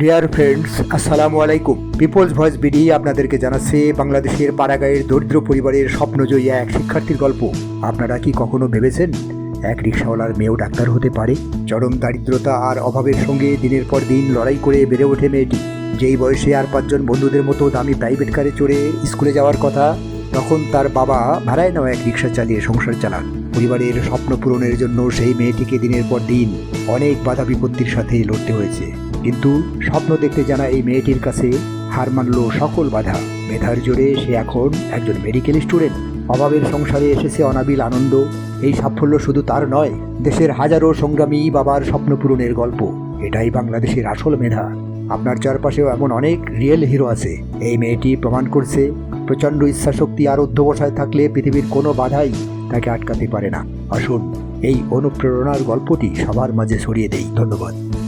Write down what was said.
Dear friends আসসালামু আলাইকুম। People's voice BD আপনাদেরকে জানাচ্ছে বাংলাদেশের পাড়াগাঁয়ের দরিদ্র পরিবারের স্বপ্নজয়ী এক শিক্ষার্থীর গল্প। আপনারা কি কখনো ভেবেছেন এক রিক্সাওয়ালার মেয়েও ডাক্তার হতে পারে? চরম দারিদ্রতা আর অভাবের সঙ্গে দিনের পর দিন লড়াই করে বেড়ে ওঠে মেয়েটি। যেই বয়সে আর পাঁচজন বন্ধুদের মতো দামি প্রাইভেট কারে চড়ে স্কুলে যাওয়ার কথা, তখন তার বাবা ভাড়ায় নেওয়া এক রিক্সা চালিয়ে সংসার চালান। পরিবারের স্বপ্ন পূরণের জন্য সেই মেয়েটিকে দিনের পর দিন অনেক বাধা বিপত্তির সাথে লড়তে হয়েছে। কিন্তু স্বপ্ন দেখতে জানা এই মেয়েটির কাছে হার মানল সকল বাধা। মেধার জোরে সে এখন একজন মেডিকেল স্টুডেন্ট অভাবের সংসারে এসেছে অনাবিল আনন্দ। এই সাফল্য শুধু তার নয়, দেশের হাজারো সংগ্রামী বাবার স্বপ্ন পূরণের গল্প। এটাই বাংলাদেশের আসল মেধা। আপনার চারপাশেও এমন অনেক রিয়েল হিরো আছে। এই মেয়েটি প্রমাণ করছে, প্রচণ্ড ইচ্ছাশক্তি আর অধ্যবসায় থাকলে পৃথিবীর কোনো বাধাই তাকে আটকাতে পারে না। আসুন, এই অনুপ্রেরণার গল্পটি সবার মাঝে ছড়িয়ে দেই। ধন্যবাদ।